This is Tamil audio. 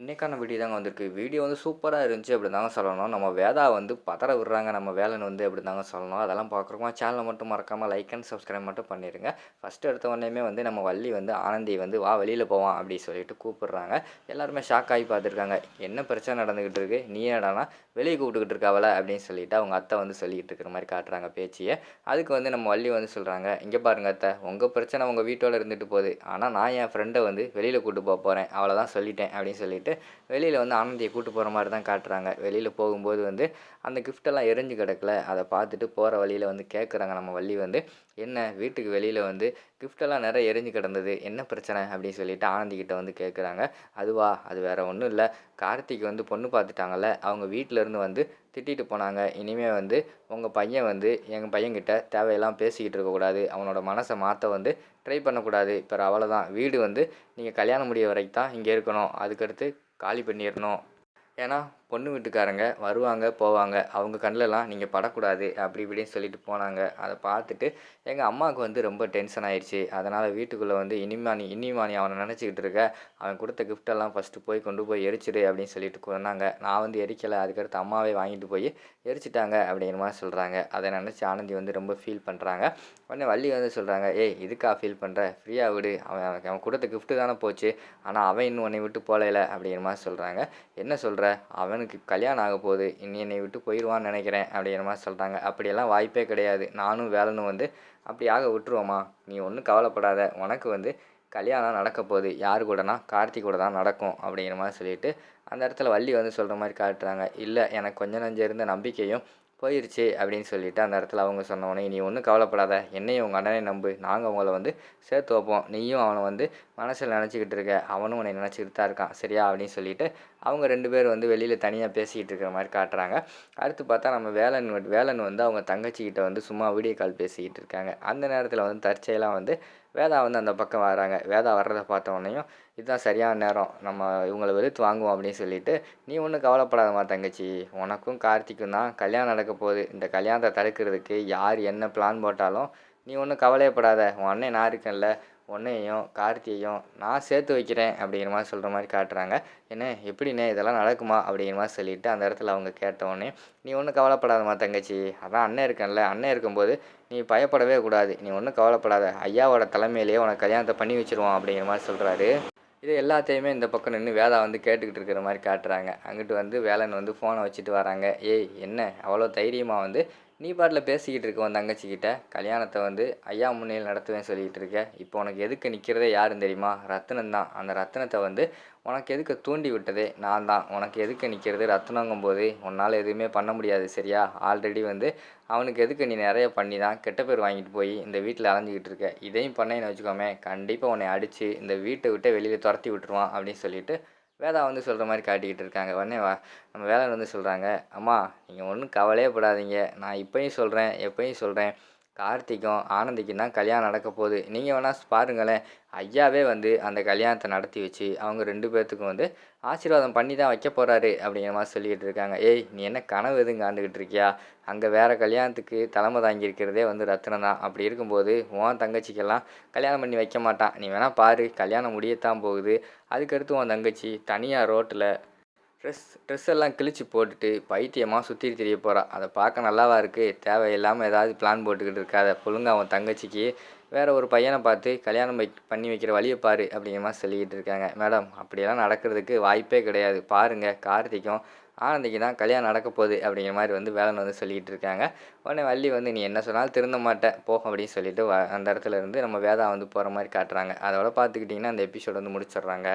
இன்னைக்கான வீடியோ தாங்க வந்திருக்கு. வீடியோ வந்து சூப்பராக இருந்துச்சு அப்படி தாங்க சொல்லணும். நம்ம வேதா வந்து பதற விடுறாங்க. நம்ம வேலைன்னு வந்து அப்படி தாங்க சொல்லணும். அதெல்லாம் பார்க்குறோமா சேனலை மட்டும் மறக்காமல் லைக் அண்ட் சப்ஸ்கிரைப் மட்டும் பண்ணிடுங்க ஃபஸ்ட்டு எடுத்த உடனேமே வந்து நம்ம வள்ளி வந்து ஆனந்தி வந்து வா வெளியில் போவான் அப்படி சொல்லிட்டு கூப்பிடுறாங்க. எல்லாருமே ஷாக் ஆகி பார்த்துருக்காங்க. என்ன பிரச்சனை நடந்துக்கிட்டு இருக்கு? நீ என்னடானா வெளியே கூப்பிட்டுக்கிட்டு இருக்காவல? அப்படின்னு சொல்லிட்டு அவங்க அத்தை வந்து சொல்லிக்கிட்டு இருக்கிற மாதிரி காட்டுறாங்க பேச்சியை. அதுக்கு வந்து நம்ம வள்ளி வந்து சொல்கிறாங்க இங்கே பாருங்க அத்தை உங்கள் பிரச்சனை உங்கள் வீட்டோட இருந்துட்டு போகுது. ஆனால் நான் என் ஃப்ரெண்டை வந்து வெளியில் கூப்பிட்டு போக போகிறேன் அவ்வளோதான் சொல்லிட்டேன் அப்படின்னு சொல்லிட்டு வெளியில் வந்து ஆனந்தியை கூட்டு போகிற மாதிரி தான் காட்டுறாங்க. வெளியில் போகும்போது வந்து அந்த கிஃப்டெல்லாம் எரிஞ்சு கிடக்கல. அதை பார்த்துட்டு போகிற வழியில் வந்து கேட்குறாங்க நம்ம வள்ளி வந்து என்ன? வீட்டுக்கு வெளியில் வந்து கிஃப்டெல்லாம் நிறைய எரிஞ்சு கிடந்தது. என்ன பிரச்சனை? அப்படின்னு சொல்லிட்டு ஆனந்திக்கிட்ட வந்து கேட்குறாங்க அதுவா? அது வேறு ஒன்றும் இல்லை. கார்த்திக் வந்து பொண்ணு பார்த்துட்டாங்கல்ல அவங்க வீட்டிலேருந்து வந்து திட்டிட்டு போனாங்க. இனிமேல் வந்து உங்கள் பையன் வந்து எங்கள் பையன்கிட்ட தேவையெல்லாம் பேசிக்கிட்டு இருக்கக்கூடாது அவனோட மனசை மாற்ற வந்து ட்ரை பண்ணக்கூடாது இப்போ அவ்வளோதான் வீடு வந்து நீங்கள் கல்யாணம் முடிய வரைக்கும் தான் இங்கே இருக்கணும். அதுக்கடுத்து காலி பண்ணிடணும். ஏன்னா பொண்ணு வீட்டுக்காரங்க வருவாங்க போவாங்க. அவங்க கண்ணிலலாம் நீங்கள் படக்கூடாது அப்படி இப்படின்னு சொல்லிட்டு போனாங்க. அதை பார்த்துட்டு எங்கள் அம்மாவுக்கு வந்து ரொம்ப டென்ஷன் ஆயிடுச்சு. அதனால் வீட்டுக்குள்ளே வந்து இனிமானி இனிமானி அவனை நினச்சிக்கிட்டு இருக்க. அவன் கொடுத்த கிஃப்டெல்லாம் ஃபஸ்ட்டு போய் கொண்டு போய் எரிச்சிடு அப்படின்னு சொல்லிட்டு சொன்னாங்க. நான் வந்து எரிக்கலை அதுக்கடுத்து அம்மாவே வாங்கிட்டு போய் எரிச்சிட்டாங்க அப்படிங்கிற மாதிரி சொல்கிறாங்க அதை நினச்சி ஆனந்தி வந்து ரொம்ப ஃபீல் பண்ணுறாங்க உடனே வள்ளி வந்து சொல்கிறாங்க ஏய் இதுக்கா ஃபீல் பண்ணுற ஃப்ரீயாக விடு. அவன் அவன் அவன் கொடுத்த கிஃப்ட்டு தானே போச்சு. ஆனால் அவன் இன்னும் உன்னை விட்டு போகல அப்படிங்கிற மாதிரி சொல்கிறாங்க என்ன சொல்கிற அவன் அவனுக்கு கல்யாணம் ஆக போகுது. இனி என்னை விட்டு போயிடுவான்னு நினைக்கிறேன் அப்படிங்கிற மாதிரி சொல்கிறாங்க அப்படியெல்லாம் வாய்ப்பே கிடையாது. நானும் வேலனும் வந்து அப்படி ஆக விட்டுருவோமா நீ ஒன்றும் கவலைப்படாத. உனக்கு வந்து கல்யாணம் நடக்க போகுது. யார் கூடனா? கார்த்திக் கூட தான் நடக்கும் அப்படிங்கிற மாதிரி சொல்லிட்டு அந்த இடத்துல வள்ளி வந்து சொல்கிற மாதிரி காட்டுறாங்க. இல்லை எனக்கு கொஞ்சம் நஞ்சம் இருந்த நம்பிக்கையும் போயிருச்சு அப்படின்னு சொல்லிட்டு அந்த இடத்துல அவங்க சொன்ன உடனே நீ ஒன்றும் கவலைப்படாத. என்னையும் உங்கள் அண்ணனை நம்பு. நாங்கள் அவங்கள வந்து சேர்த்து வைப்போம். நீயும் அவனை வந்து மனசில் நினச்சிக்கிட்டு இருக்க. அவனும் உன்னை நினச்சிக்கிட்டு தான் இருக்கான். சரியா? அப்படின்னு சொல்லிட்டு அவங்க ரெண்டு பேர் வந்து வெளியில் தனியாக பேசிக்கிட்டு இருக்கிற மாதிரி காட்டுறாங்க. அடுத்து பார்த்தா நம்ம வேலன் வேலன் வந்து அவங்க தங்கச்சிக்கிட்ட வந்து சும்மா வீடியோ கால் பேசிக்கிட்டு இருக்காங்க. அந்த நேரத்தில் வந்து தற்செயலாக வந்து வேதா வந்து அந்த பக்கம் வராங்க வேதா வர்றதை பார்த்த உடனேயும் இதுதான் சரியான நேரம். நம்ம இவங்களை வெளுத்து வாங்குவோம் அப்படின்னு சொல்லிட்டு நீ ஒன்றும் கவலைப்படாதம்மா தங்கச்சி. உனக்கும் கார்த்திக்கும் தான் கல்யாணம் நடக்க போகுது. இந்த கல்யாணத்தை தடுக்கிறதுக்கு யார் என்ன பிளான் போட்டாலும் நீ ஒன்றும் கவலையப்படாத. உன் அண்ணன் நான் இருக்கேன்ல. உன்னையும் கார்த்தியையும் நான் சேர்த்து வைக்கிறேன் அப்படிங்கிற மாதிரி சொல்கிற மாதிரி காட்டுறாங்க. என்ன எப்படிண்ணே இதெல்லாம் நடக்குமா அப்படிங்கிற மாதிரி சொல்லிட்டு அந்த இடத்துல அவங்க கேட்ட உடனே நீ ஒன்றும் கவலைப்படாதம்மா தங்கச்சி. அதான் அண்ணன் இருக்கேன்ல. அண்ணன் இருக்கும்போது நீ பயப்படவே கூடாது. நீ ஒன்றும் கவலைப்படாத. ஐயாவோட தலைமையிலேயே உனக்கு கல்யாணத்தை பண்ணி வச்சிருவோம் அப்படிங்கிற மாதிரி சொல்கிறாரு இது எல்லாத்தையுமே இந்த பக்கம் நின்று வேதா வந்து கேட்டுக்கிட்டு இருக்கிற மாதிரி காட்டுறாங்க. அங்கிட்டு வந்து வேலன் வந்து ஃபோனை வச்சுட்டு வராங்க. ஏய் என்ன? அவ்வளோ தைரியமாக வந்து நீ பாட்டில் பேசிக்கிட்டு இருக்க உன் தங்கச்சிக்கிட்ட. கல்யாணத்தை வந்து ஐயா முன்னையில் நடத்துவேன் சொல்லிக்கிட்டு இருக்க. இப்போ உனக்கு எதுக்கு நிற்கிறதே யாருன்னு தெரியுமா? ரத்தினம் தான். அந்த ரத்தினத்தை வந்து உனக்கு எதுக்கு தூண்டி விட்டதே? நான் தான். உனக்கு எதுக்கு நிற்கிறது ரத்னங்கும் போது உன்னால் எதுவுமே பண்ண முடியாது சரியா? ஆல்ரெடி வந்து அவனுக்கு எதுக்கு நீ நிறைய பண்ணி தான் கெட்ட பேர் வாங்கிட்டு போய் இந்த வீட்டில் அலைஞ்சிக்கிட்டு இருக்க? இதையும் பண்ணேன்னு வச்சுக்கோமே. கண்டிப்பாக உன்னை அடித்து இந்த வீட்டை விட்டு வெளியில் துரத்தி விட்டுருவான் அப்படின்னு சொல்லிட்டு வேதா வந்து சொல்கிற மாதிரி காட்டிக்கிட்டு இருக்காங்க. உடனே வா நம்ம வேலை வந்து சொல்கிறாங்க அம்மா நீங்கள் ஒன்றும் கவலையே படாதீங்க. நான் இப்போயும் சொல்கிறேன் எப்பயும் சொல்கிறேன் கார்த்திக்கும் ஆனந்திக்கும் தான் கல்யாணம் நடக்க போகுது. நீங்கள் வேணால் பாருங்களேன். ஐயாவே வந்து அந்த கல்யாணத்தை நடத்தி வச்சு அவங்க ரெண்டு பேர்த்துக்கும் வந்து ஆசீர்வாதம் பண்ணி தான் வைக்க போகிறாரு அப்படிங்கிற மாதிரி சொல்லிக்கிட்டு இருக்காங்க. ஏய் நீ என்ன கனவு எதுவும் காண்டுக்கிட்டு இருக்கியா? அங்கே வேறு கல்யாணத்துக்கு தலைமை தாங்கியிருக்கிறதே வந்து ரத்னம் தான். அப்படி இருக்கும்போது உன் தங்கச்சிக்கெல்லாம் கல்யாணம் பண்ணி வைக்க மாட்டான். நீ வேணால் பாரு கல்யாணம் முடியத்தான் போகுது. அதுக்கடுத்து உன் தங்கச்சி தனியாக ரோட்டில் ட்ரெஸ் ட்ரெஸ் எல்லாம் கிழிச்சு போட்டுட்டு பைத்தியமாக சுற்றி தெரிய போகிறான் அதை பார்க்க நல்லாவா இருக்குது தேவையில்லாமல் ஏதாவது பிளான் போட்டுக்கிட்டு இருக்காத. பொழுங்க அவன் தங்கச்சிக்கு. வேறு ஒரு பையனை பார்த்து கல்யாணம் வை பண்ணி வைக்கிற வழியை பாரு அப்படிங்கிற மாதிரி சொல்லிக்கிட்டு இருக்காங்க. மேடம் அப்படியெல்லாம் நடக்கிறதுக்கு வாய்ப்பே கிடையாது. பாருங்கள் கார்த்திக்கும் ஆனந்திக்கு தான் கல்யாணம் நடக்க போகுது அப்படிங்கிற மாதிரி வந்து வேலன் வந்து சொல்லிக்கிட்டு இருக்காங்க. உடனே வள்ளி வந்து நீ என்ன சொன்னாலும் திருந்த மாட்டேன். போ அப்படின்னு சொல்லிட்டு வ அந்த இடத்துல இருந்து நம்ம வேதா வந்து போகிற மாதிரி காட்டுறாங்க. அதோட பார்த்துக்கிட்டிங்கன்னா அந்த எபிசோட் வந்து முடிச்சிடுறாங்க.